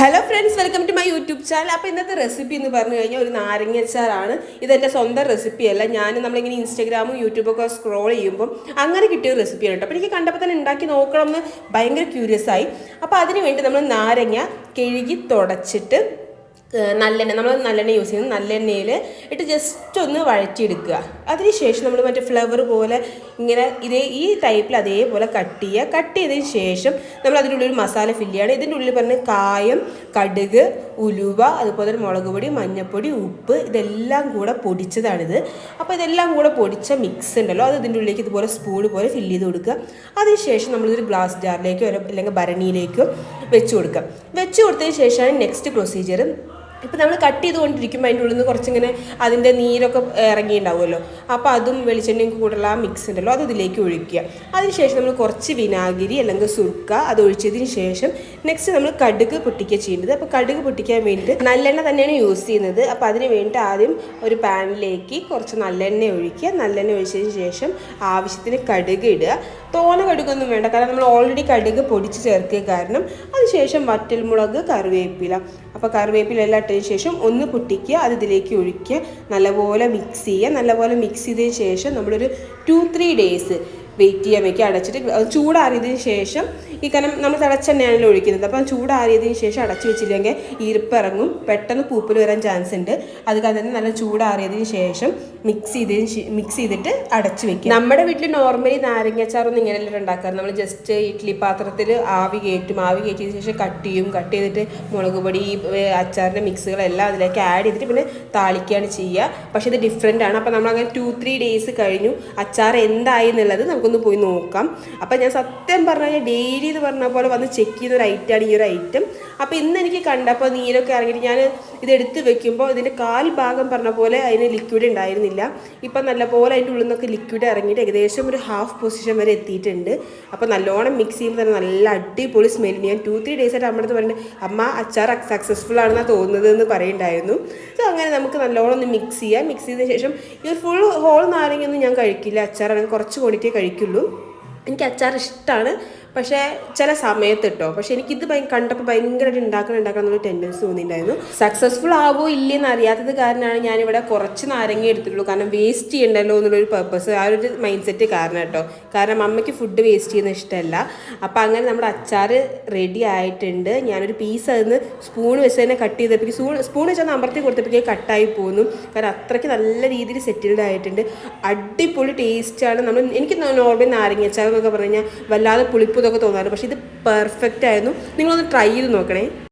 Hello friends welcome to my YouTube channel അപ്പോൾ ഇന്നത്തെ recipe എന്ന് പറഞ്ഞു കഴിഞ്ഞാൽ ഒരു നാരങ്ങ നാരങ്ങച്ചാറാണ് ഇതെന്റെ സ്വന്തം റെസിപ്പി അല്ല. ഞാൻ നമ്മളിങ്ങനെ ഇൻസ്റ്റാഗ്രാമും യൂട്യൂബൊക്കെ സ്ക്രോൾ ചെയ്യുമ്പോൾ അങ്ങനെ കിട്ടിയ ഒരു റെസിപ്പിയാണ് കേട്ടോ അപ്പോൾ എനിക്ക് കണ്ടപ്പോൾ തന്നെ ഉണ്ടാക്കി നോക്കണം എന്ന് ഭയങ്കര ക്യൂരിയസ് ആയി. അപ്പോൾ അതിനുവേണ്ടി നമ്മൾ നാരങ്ങ കഴുകി തുടച്ചിട്ട് നല്ലെണ്ണ നമ്മൾ നല്ലെണ്ണ യൂസ് ചെയ്യുന്നത് നല്ലെണ്ണയിൽ ഇട്ട് ജസ്റ്റ് ഒന്ന് വഴറ്റിയെടുക്കുക. അതിനുശേഷം നമ്മൾ മറ്റേ ഫ്ലവർ പോലെ ഇങ്ങനെ ഇതേ ഈ ടൈപ്പിൽ അതേപോലെ കട്ട് ചെയ്യുക. കട്ട് ചെയ്തതിന് ശേഷം നമ്മൾ അതിന്റെ ഉള്ളിൽ മസാല ഫില്ല് ചെയ്യണം ഇതിന്റെ ഉള്ളിൽ പറഞ്ഞ കായം കടുക് ഉലുവ അതുപോലെ തന്നെ മുളക് പൊടി മഞ്ഞൾപ്പൊടി ഉപ്പ് ഇതെല്ലാം കൂടെ പൊടിച്ചതാണിത്. അപ്പോൾ ഇതെല്ലാം കൂടെ പൊടിച്ച മിക്സ് ഉണ്ടല്ലോ അത് ഇതിന്റെ ഉള്ളിലേക്ക് ഇതുപോലെ സ്പൂൺ പോലെ ഫില്ല് ചെയ്ത് കൊടുക്കുക. അതിനുശേഷം നമ്മളിതൊരു ഗ്ലാസ് ജാറിലേക്കോ അല്ലെങ്കിൽ ഭരണിയിലേക്കോ വെച്ച് കൊടുക്കുക. വെച്ച് കൊടുത്തതിന് ശേഷമാണ് നെക്സ്റ്റ് പ്രൊസീജിയർ ഇപ്പം നമ്മൾ കട്ട് ചെയ്തുകൊണ്ടിരിക്കുമ്പോൾ അതിന്റെ ഉള്ളിൽ നിന്ന് കുറച്ചിങ്ങനെ അതിന്റെ നീരൊക്കെ ഇറങ്ങിയിട്ടുണ്ടാവുമല്ലോ. അപ്പോൾ അതും വെളിച്ചെണ്ണയും കൂടുതലുള്ള ആ മിക്സ് ഉണ്ടല്ലോ അത് ഇതിലേക്ക് ഒഴിക്കുക. അതിനുശേഷം നമ്മൾ കുറച്ച് വിനാഗിരി അല്ലെങ്കിൽ സുർക്ക അത് ഒഴിച്ചതിന് ശേഷം നെക്സ്റ്റ് നമ്മൾ കടുക് പൊട്ടിക്കുക ചെയ്യേണ്ടത് അപ്പോൾ കടുക് പൊട്ടിക്കാൻ വേണ്ടിയിട്ട് നല്ലെണ്ണ തന്നെയാണ് യൂസ് ചെയ്യുന്നത്. അപ്പോൾ അതിന് വേണ്ടിയിട്ട് ആദ്യം ഒരു പാനിലേക്ക് കുറച്ച് നല്ലെണ്ണ ഒഴിക്കുക. നല്ലെണ്ണ ഒഴിച്ചതിന് ശേഷം ആവശ്യത്തിന് കടുക് ഇടുക. തോന കടുകൊന്നും വേണ്ട കാരണം നമ്മൾ ഓൾറെഡി കടുക് പൊടിച്ച് ചേർക്കുക കാരണം അതിനുശേഷം വറ്റൽമുളക് കറിവേപ്പില. അപ്പോൾ കറിവേപ്പില എല്ലാം ഇട്ടതിന് ശേഷം ഒന്ന് പൊട്ടിക്കുക അത് ഇതിലേക്ക് ഒഴിക്കുക. നല്ലപോലെ മിക്സ് ചെയ്യുക. നല്ലപോലെ മിക്സ് ചെയ്തതിന് ശേഷം നമ്മളൊരു ടു ത്രീ ഡേയ്സ് വെയിറ്റ് ചെയ്യാൻ വയ്ക്കുക അടച്ചിട്ട് ചൂടാറിയതിന് ശേഷം ഈ കനം നമ്മൾ തിളച്ചെണ്ണയാണല്ലോ ഒഴിക്കുന്നത്. അപ്പം ചൂടാറിയതിന് ശേഷം അടച്ചു വെച്ചില്ലെങ്കിൽ ഈർപ്പിറങ്ങും. പെട്ടെന്ന് പൂപ്പൽ വരാൻ ചാൻസ് ഉണ്ട്. അത് കാരണം നല്ല ചൂടാറിയതിന് ശേഷം മിക്സ് ചെയ്തതിന് മിക്സ് ചെയ്തിട്ട് അടച്ചു വെക്കുക. നമ്മുടെ വീട്ടിൽ നോർമലി നാരങ്ങാച്ചാറൊന്നും ഇങ്ങനെയല്ല ഉണ്ടാക്കാറ്. നമ്മൾ ജസ്റ്റ് ഇഡ്ഡലി പാത്രത്തിൽ ആവി കയറ്റും. ആവി കയറ്റിയതിന് ശേഷം കട്ട് ചെയ്യും. കട്ട് ചെയ്തിട്ട് മുളക് പൊടി അച്ചാറിന്റെ മിക്സുകളെല്ലാം അതിലേക്ക് ആഡ് ചെയ്തിട്ട് പിന്നെ താളിക്കുകയാണ് ചെയ്യുക. പക്ഷേ ഇത് ഡിഫറെന്റ് ആണ്. അപ്പോൾ നമ്മളങ്ങനെ ടു ത്രീ ഡേയ്സ് കഴിഞ്ഞു. അച്ചാർ എന്തായി എന്നുള്ളത് നമുക്കൊന്ന് പോയി നോക്കാം. അപ്പം ഞാൻ സത്യം പറഞ്ഞാൽ ഡെയിലി എന്ന് പറഞ്ഞ പോലെ വന്ന് ചെക്ക് ചെയ്യുന്ന ഒരു ഐറ്റമാണ് ഈ ഒരു ഐറ്റം അപ്പോൾ ഇന്ന് എനിക്ക് കണ്ടപ്പോൾ നീരൊക്കെ ഇറങ്ങിയിട്ട് ഞാൻ ഇത് എടുത്ത് വെക്കുമ്പോൾ ഇതിന്റെ കാൽ ഭാഗം പറഞ്ഞ പോലെ അതിന് ലിക്വിഡ് ഉണ്ടായിരുന്നില്ല. ഇപ്പം നല്ലപോലെ അതിന്റെ ഉള്ളിൽ നിന്നൊക്കെ ലിക്വിഡ് ഇറങ്ങിയിട്ട് ഏകദേശം ഒരു ഹാഫ് പൊസിഷൻ വരെ എത്തിയിട്ടുണ്ട്. അപ്പോൾ നല്ലോണം മിക്സ് ചെയ്യുമ്പോൾ തന്നെ നല്ല അടിപൊളി സ്മെല്ലിന് ഞാൻ ടു ത്രീ ഡേയ്സ് ആയിട്ട് അമ്മടുത്ത് പറഞ്ഞിട്ട് അമ്മ അച്ചാർ സക്സസ്ഫുൾ ആണെന്നാണ് തോന്നുന്നത് എന്ന് പറയുന്നുണ്ടായിരുന്നു സോ അങ്ങനെ നമുക്ക് നല്ലോണം ഒന്ന് മിക്സ് ചെയ്യാം. മിക്സ് ചെയ്തതിന് ശേഷം ഈ ഫുൾ ഹോൾ നാരങ്ങയൊന്നും ഞാൻ കഴിക്കില്ല. അച്ചാറാണെങ്കിൽ കുറച്ച് ക്വാണ്ടിറ്റിയേ കഴിക്കുള്ളൂ. എനിക്ക് അച്ചാർ ഇഷ്ടമാണ് പക്ഷേ ചില സമയത്ത് കേട്ടോ പക്ഷേ എനിക്കിത് കണ്ടപ്പോൾ ഭയങ്കരമായിട്ട് ഉണ്ടാക്കണം ഉണ്ടാക്കണം എന്നൊരു ടെൻഡൻസി തോന്നിയിട്ടുണ്ടായിരുന്നു. സക്സസ്ഫുൾ ആവോ ഇല്ലെന്ന് അറിയാത്തത് കാരണമാണ് ഞാനിവിടെ കുറച്ച് നാരങ്ങ എടുത്തിട്ടുള്ളൂ. കാരണം വേസ്റ്റ് ചെയ്യണ്ടല്ലോ എന്നുള്ളൊരു പർപ്പസ് ആ ഒരു മൈൻഡ് സെറ്റ് കാരണം കേട്ടോ കാരണം അമ്മയ്ക്ക് ഫുഡ് വേസ്റ്റ് ചെയ്യുന്ന ഇഷ്ടമല്ല. അപ്പോൾ അങ്ങനെ നമ്മുടെ അച്ചാർ റെഡി ആയിട്ടുണ്ട്. ഞാനൊരു പീസ് അതിന് സ്പൂൺ വെച്ച് തന്നെ കട്ട് ചെയ്തപ്പോൾ സ്പൂൺ സ്പൂൺ വെച്ചാൽ അമർത്തി കൊടുത്തപ്പോഴേക്കും കട്ടായി പോകുന്നു കാരണം അത്രയ്ക്ക് നല്ല രീതിയിൽ സെറ്റിൽഡ് ആയിട്ടുണ്ട്. അടിപൊളി ടേസ്റ്റാണ് നമ്മൾ എനിക്ക് നോർമൽ നാരങ്ങ അച്ചാർ എന്നൊക്കെ പറഞ്ഞു കഴിഞ്ഞാൽ വല്ലാതെ പുളിപ്പ് ഇതൊക്കെ തോന്നാറ്. പക്ഷേ ഇത് പെർഫെക്റ്റ് ആയിരുന്നു. നിങ്ങളൊന്ന് ട്രൈ ചെയ്ത് നോക്കണേ.